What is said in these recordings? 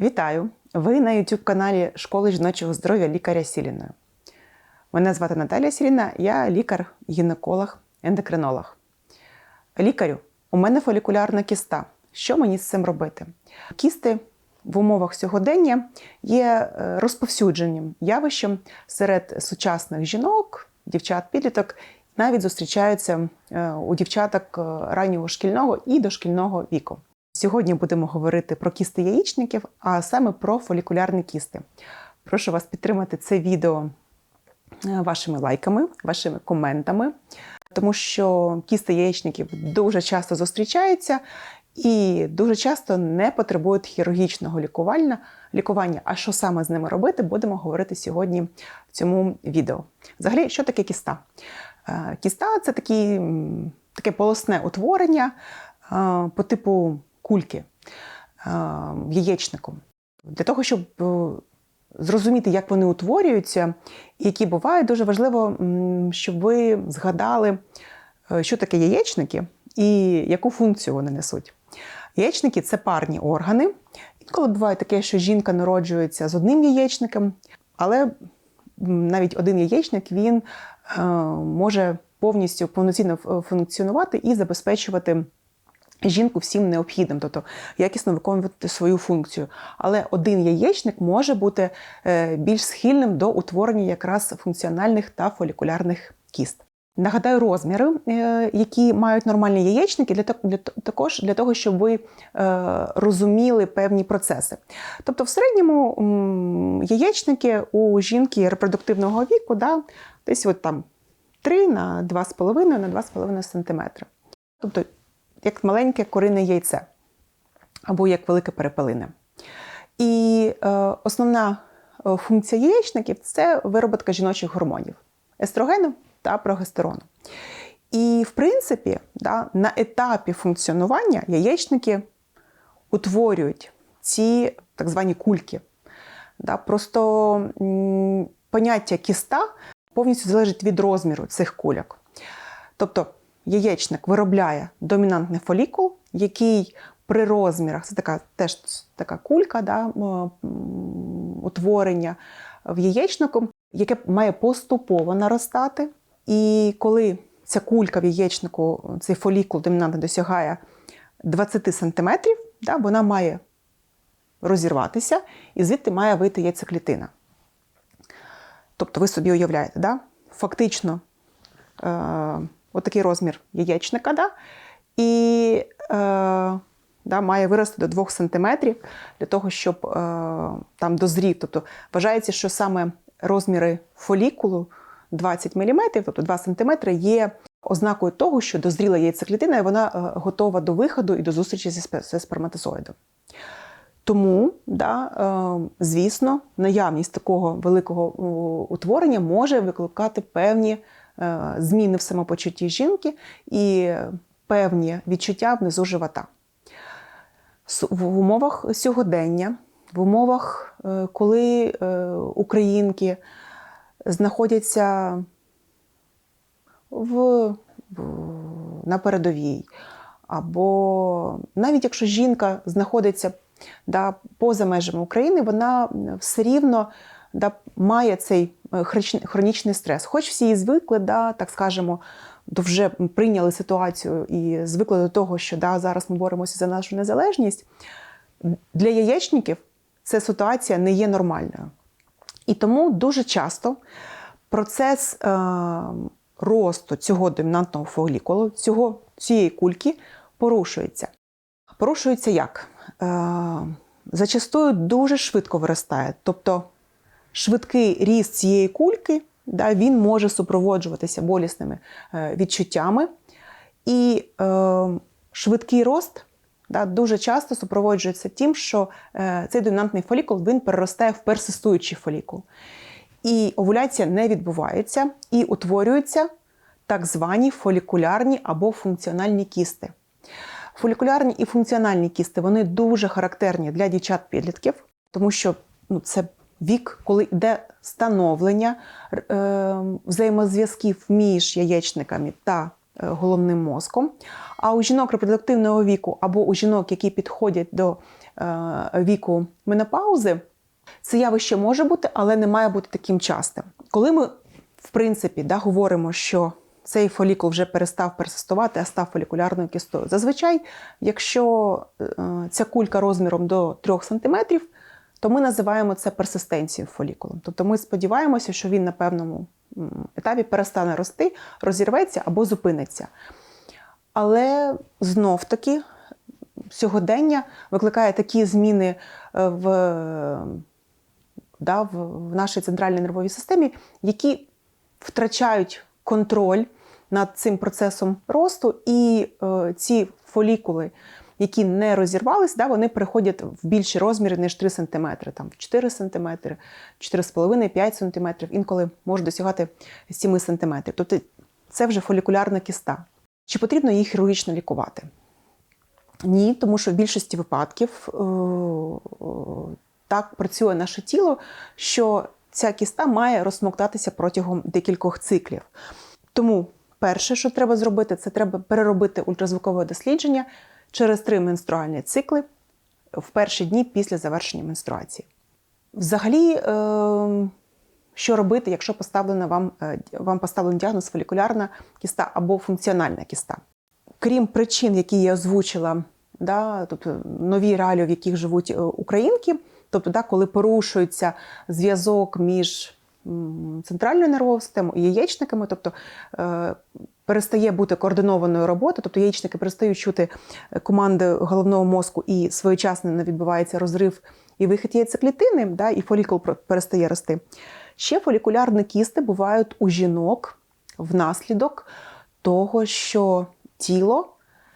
Вітаю! Ви на youtube каналі Школи жіночого здоров'я лікаря Сіліної. Мене звати Наталія Сіліна, я лікар-гінеколог, ендокринолог. Лікарю, у мене фолікулярна кіста. Що мені з цим робити? Кісти в умовах сьогодення є е, розповсюдженим явищем серед сучасних жінок, дівчат-підліток, навіть зустрічаються е, у дівчаток е, раннього шкільного і дошкільного віку. Сьогодні будемо говорити про кісти яєчників, а саме про фолікулярні кісти. Прошу вас підтримати це відео е, вашими лайками, вашими коментами, тому що кісти яєчників дуже часто зустрічаються і дуже часто не потребують хірургічного лікування. А що саме з ними робити, будемо говорити сьогодні в цьому відео. Взагалі, що таке кіста? Е, Кіста це такі, таке полосне утворення е, по типу кульки е, в. Для того, щоб е, зрозуміти, як вони утворюються і які бувають, дуже важливо, щоб ви згадали, е, що таке яєчники і яку функцію вони несуть. Яєчники це парні органи. Інколи буває таке, що жінка народжується з одним яєчником, але навіть один яєчник він може повністю повноцінно функціонувати і забезпечувати жінку всім необхідним, тобто якісно виконувати свою функцію. Але один яєчник може бути е, більш схильним до утворення якраз функціональних та фолікулярних кіст. Нагадаю розміри, е, які мають нормальні яєчники, для для, також для того, щоб ви е, розуміли певні процеси. Тобто, в середньому яєчники у жінки репродуктивного віку да, десь от там 3 на 2,5 на 2,5 см. Тобто як маленьке курине яйце або як велике перепелине. І е, основна е, функція яєчників це вироботка жіночих гормонів естрогену та прогестерону. І, в принципі, да, на етапі функціонування яєчники утворюють ці так звані кульки. Да, просто м, поняття кіста повністю залежить від розміру цих кульок. Тобто яєчник виробляє домінантний фолікул, який при розмірах це така теж така кулька, да, утворення в яєчнику, яке має поступово наростати. І коли ця кулька в яєчнику, цей фолікул домінантний досягає 20 см, да, вона має розірватися, і звідти має вийти яйцеклітина. Тобто ви собі уявляєте, да? фактично е, отакий розмір яєчника, да? і е, да, має вирости до 2 см для того, щоб е, там дозрів. Тобто вважається, що саме розміри фолікулу 20 мм, тобто 2 см, є ознакою того, що дозріла яйцеклітина, і вона е, готова до виходу і до зустрічі зі сперматозоїдом. Тому, да, е, звісно, наявність такого великого утворення може викликати певні зміни в самопочутті жінки і певні відчуття внизу живота. В умовах сьогодення, в умовах, е, коли е, українки знаходяться в, на передовій, або навіть якщо жінка знаходиться да, поза межами України, вона все рівно да, має цей е, хронічний- хронічний стрес. Хоч всі і звикли, да, так скажемо, до вже прийняли ситуацію і звикли до того, що да, зараз ми боремося за нашу незалежність. Для яєчників ця ситуація не є нормальною. І тому дуже часто процес е, росту цього домінантного фолікулу, цього, цієї кульки порушується. Порушується як? Е, зачастую дуже швидко виростає. Тобто швидкий ріст цієї кульки да, він може супроводжуватися болісними е, відчуттями. І е, швидкий рост да, дуже часто супроводжується тим, що е, цей домінантний фолікул він переростає в персистуючий фолікул. І овуляція не відбувається, і утворюються так звані фолікулярні або функціональні кісти. Фолікулярні і функціональні кісти вони дуже характерні для дівчат-підлітків, тому що ну, це вік, коли йде становлення е, взаємозв'язків між яєчниками та е, головним мозком. А у жінок репродуктивного віку або у жінок, які підходять до е, віку менопаузи, це явище може бути, але не має бути таким частим. Коли ми, в принципі, да, говоримо, що цей фолікул вже перестав персистувати, а став фолікулярною кістою. Зазвичай, якщо е, ця кулька розміром до 3 см, то ми називаємо це персистенцією фолікулом. Тобто ми сподіваємося, що він на певному етапі перестане рости, розірветься або зупиниться. Але знов таки сьогодення викликає такі зміни е, в, да, в, нашій центральній нервовій системі, які втрачають контроль над цим процесом росту, і е, ці фолікули, які не розірвались, да, вони переходять в більші розміри, ніж 3 см, там 4 см, 4,5-5 см, інколи можуть досягати 7 см. Тобто це вже фолікулярна кіста. Чи потрібно її хірургічно лікувати? Ні, тому що в більшості випадків е, так працює наше тіло, що ця кіста має розсмоктатися протягом декількох циклів. Тому перше, що треба зробити, це треба переробити ультразвукове дослідження через три менструальні цикли в перші дні після завершення менструації. Взагалі, е, що робити, якщо поставлена вам, е, вам поставлений діагноз фолікулярна кіста або функціональна кіста? Крім причин, які я озвучила, да, тобто нові реалії, в яких живуть е, українки, тобто, да, коли порушується зв'язок між центральною нервовою системою і яєчниками, тобто е, перестає бути координованою робота, тобто яєчники перестають чути е, команди головного мозку і своєчасно не відбувається розрив і вихід яйцеклітини, да, і фолікул перестає рости. Ще фолікулярні кісти бувають у жінок внаслідок того, що тіло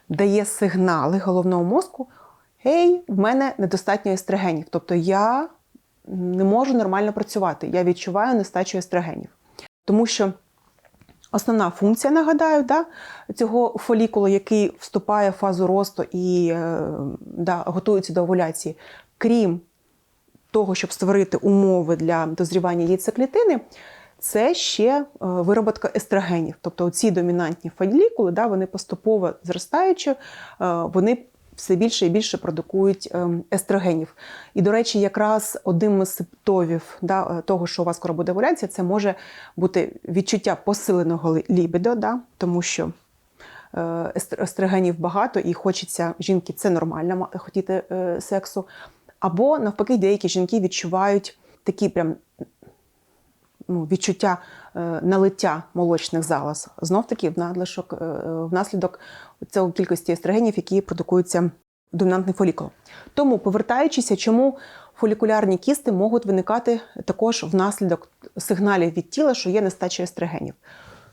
дає сигнали головного мозку: Гей, в мене недостатньо естрогенів. Тобто я не можу нормально працювати. Я відчуваю нестачу естрогенів. Тому що основна функція, нагадаю, да, цього фолікулу, який вступає в фазу росту і е, да, готується до овуляції, крім того, щоб створити умови для дозрівання яйцеклітини, це ще е, вироботка естрогенів. Тобто ці домінантні фолікули, да, вони поступово зростаючи, е, вони все більше і більше продукують е, естрогенів. І, до речі, якраз одним із симптомів да, е, того, що у вас скоро буде це може бути відчуття посиленого лі- лібідо, да, тому що е, естрогенів багато і хочеться жінки, це нормально хотіти е, сексу. Або навпаки, деякі жінки відчувають такі прям ну, відчуття е, налиття молочних залоз. Знов таки внадлишок, е, внаслідок цього кількості естрогенів, які продукуються домінантний фолікул. Тому, повертаючися, чому фолікулярні кісти можуть виникати також внаслідок сигналів від тіла, що є нестача естрогенів.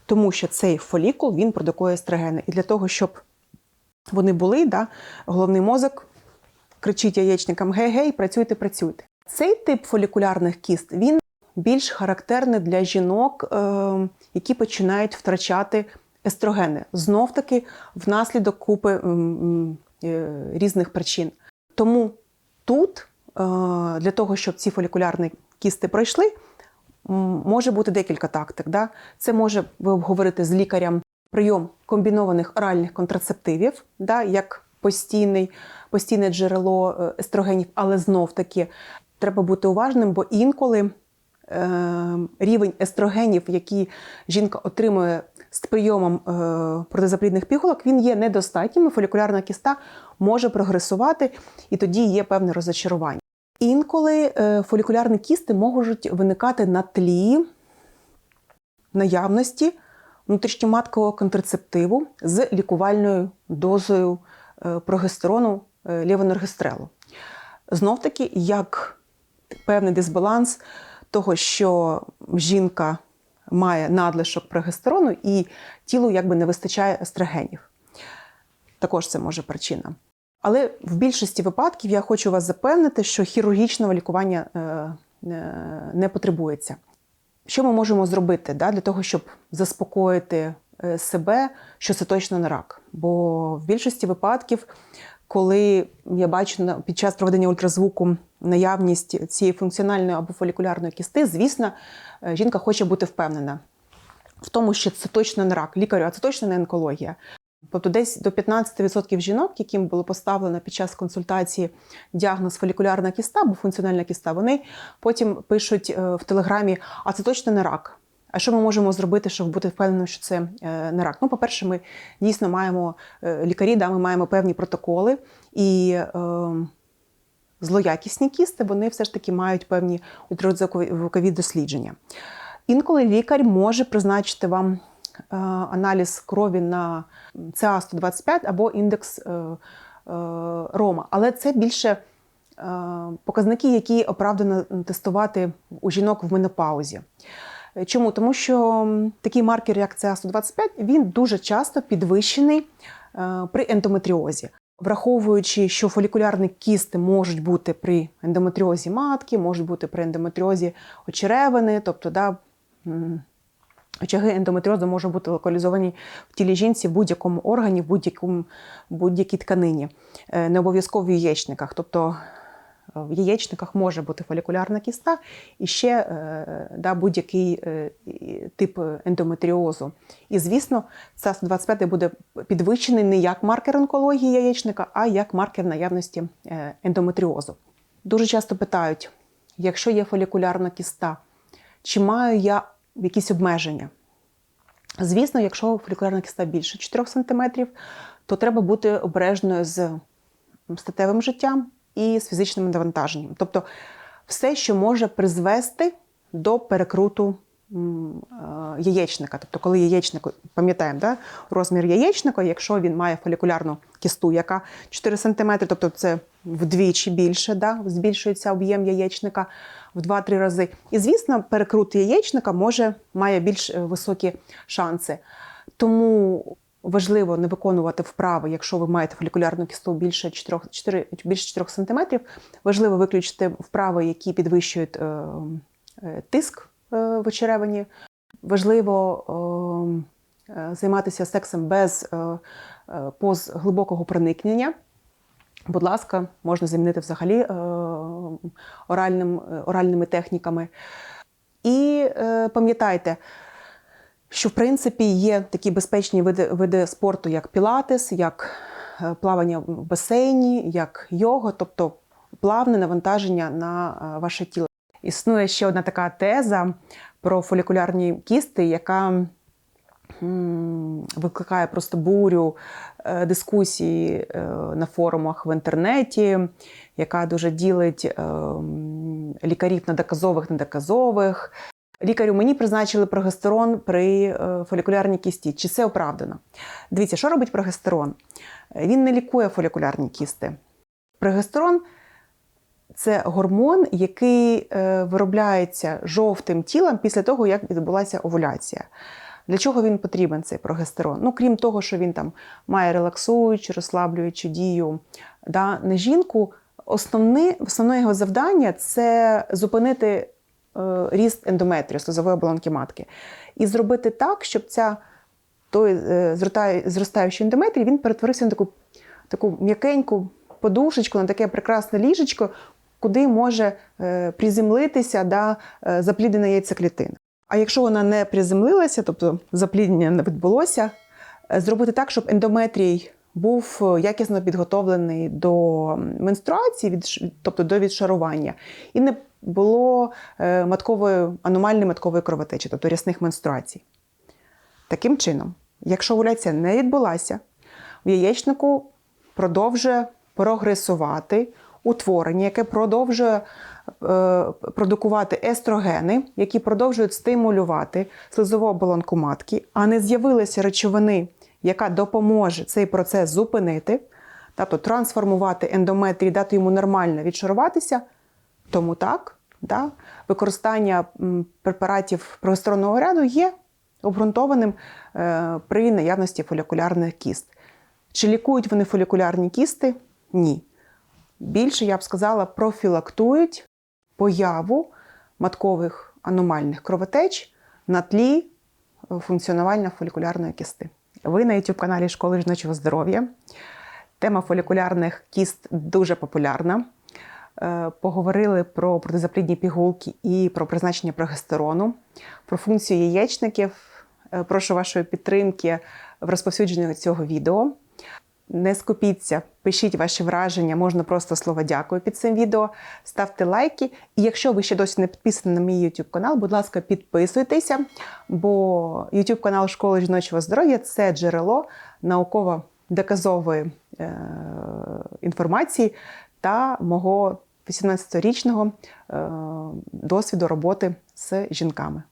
Тому що цей фолікул він продукує естрогени. І для того, щоб вони були, да, головний мозок кричить яєчникам гей-гей, працюйте, працюйте. Цей тип фолікулярних кіст він більш характерний для жінок, е, які починають втрачати естрогени. Знов таки внаслідок купи е, різних причин. Тому тут, е, для того, щоб ці фолікулярні кісти пройшли, може бути декілька тактик. Да? Це може ви обговорити з лікарем прийом комбінованих оральних контрацептивів, да, як постійний, постійне джерело естрогенів, але знов таки треба бути уважним, бо інколи рівень естрогенів, які жінка отримує з прийомом е, протизаплідних пігулок, він є недостатнім, і фолікулярна кіста може прогресувати, і тоді є певне розочарування. Інколи е, фолікулярні кісти можуть виникати на тлі наявності внутрішньоматкового контрацептиву з лікувальною дозою е, прогестерону е, лівонергестрелу. Знов таки, як певний дисбаланс того, що жінка має надлишок прогестерону і тілу якби не вистачає естрогенів. Також це може причина. Але в більшості випадків я хочу вас запевнити, що хірургічного лікування е, е, не потребується. Що ми можемо зробити да, для того, щоб заспокоїти е, себе, що це точно не рак? Бо в більшості випадків, коли я бачу під час проведення ультразвуку наявність цієї функціональної або фолікулярної кісти, звісно, е, жінка хоче бути впевнена в тому, що це точно не рак. Лікарю, а це точно не онкологія. Тобто десь до 15% жінок, яким було поставлено під час консультації діагноз фолікулярна кіста або функціональна кіста, вони потім пишуть е, в телеграмі: а це точно не рак. А що ми можемо зробити, щоб бути впевненим, що це е, не рак? Ну, по-перше, ми дійсно маємо е, лікарі, да, ми маємо певні протоколи і. Е, Злоякісні кісти, вони все ж таки мають певні ультразвукові дослідження. Інколи лікар може призначити вам аналіз крові на CA125 або індекс Рома. Але це більше показники, які оправдано тестувати у жінок в менопаузі. Чому? Тому що такий маркер, як CA125, він дуже часто підвищений е, при ендометріозі. Враховуючи, що фолікулярні кісти можуть бути при ендометріозі матки, можуть бути при ендометріозі очеревини, тобто да, очаги ендометріозу можуть бути локалізовані в тілі жінці в будь-якому органі, в будь-якому будь-якій тканині, Е, не обов'язково в яєчниках. Тобто в яєчниках може бути фолікулярна кіста і ще е, да, будь-який е, тип ендометріозу. І, звісно, ЦАС 25 буде підвищений не як маркер онкології яєчника, а як маркер наявності е, ендометріозу. Дуже часто питають: якщо є фолікулярна кіста, чи маю я якісь обмеження? Звісно, якщо фолікулярна кіста більше 4 см, то треба бути обережною з статевим життям і з фізичним навантаженням. Тобто все, що може призвести до перекруту е, яєчника. Тобто, коли яєчник, пам'ятаємо, да, розмір яєчника, якщо він має фолікулярну кісту, яка 4 см, тобто це вдвічі більше, да, збільшується об'єм яєчника в 2-3 рази. І, звісно, перекрут яєчника може, має більш е, високі шанси. Тому важливо не виконувати вправи, якщо ви маєте фолікулярну кісту більше 4, 4, більше 4 см. Важливо виключити вправи, які підвищують е, е, тиск е, в очеревині. Важливо е, е, займатися сексом без е, е, поз глибокого проникнення. Будь ласка, можна замінити взагалі е, оральним, оральними техніками. І е, пам'ятайте, що в принципі є такі безпечні види, види спорту, як пілатес, як е, плавання в басейні, як йога, тобто плавне навантаження на е, ваше тіло. Існує ще одна така теза про фолікулярні кісти, яка викликає просто бурю е, дискусії на форумах в інтернеті, яка дуже ділить е, лікарів на доказових, недоказових. Лікарю мені призначили прогестерон при е, фолікулярній кісті. Чи це оправдано? Дивіться, що робить прогестерон? Він не лікує фолікулярні кісти. Прогестерон це гормон, який е, виробляється жовтим тілом після того, як відбулася овуляція. Для чого він потрібен, цей прогестерон? Ну, крім того, що він там має релаксуючу, розслаблюючу дію да, на жінку, основне, основне його завдання це зупинити ріст ендометрію, слизової оболонки матки. І зробити так, щоб ця той е, зростаючий ендометрій він перетворився на таку, таку м'якеньку подушечку, на таке прекрасне ліжечко, куди може е, приземлитися да, е, запліднена яйцеклітина. А якщо вона не приземлилася, тобто запліднення не відбулося, е, зробити так, щоб ендометрій був е, якісно підготовлений до менструації, тобто до відшарування, і не було е, маткової, аномальної маткової кровотечі, тобто рясних менструацій. Таким чином, якщо овуляція не відбулася, в яєчнику продовжує прогресувати утворення, яке продовжує е, продукувати естрогени, які продовжують стимулювати слизову оболонку матки, а не з'явилися речовини, яка допоможе цей процес зупинити, тобто трансформувати ендометрій, дати йому нормально відшаруватися, тому так, да, використання препаратів прогестеронного ряду є обґрунтованим е, при наявності фолікулярних кіст. Чи лікують вони фолікулярні кісти? Ні. Більше, я б сказала, профілактують появу маткових аномальних кровотеч на тлі е, функціонування фолікулярної кісти. Ви на youtube каналі Школи жіночого здоров'я. Тема фолікулярних кіст дуже популярна. Е, Поговорили про протизаплідні пігулки і про призначення прогестерону, про функцію яєчників. Е, Прошу вашої підтримки в розповсюдженні цього відео. Не скупіться, пишіть ваші враження, можна просто слово дякую під цим відео, ставте лайки. І якщо ви ще досі не підписані на мій YouTube канал, будь ласка, підписуйтеся, бо YouTube канал Школи жіночого здоров'я це джерело науково доказової е, інформації та мого 18-річного е, досвіду роботи з жінками.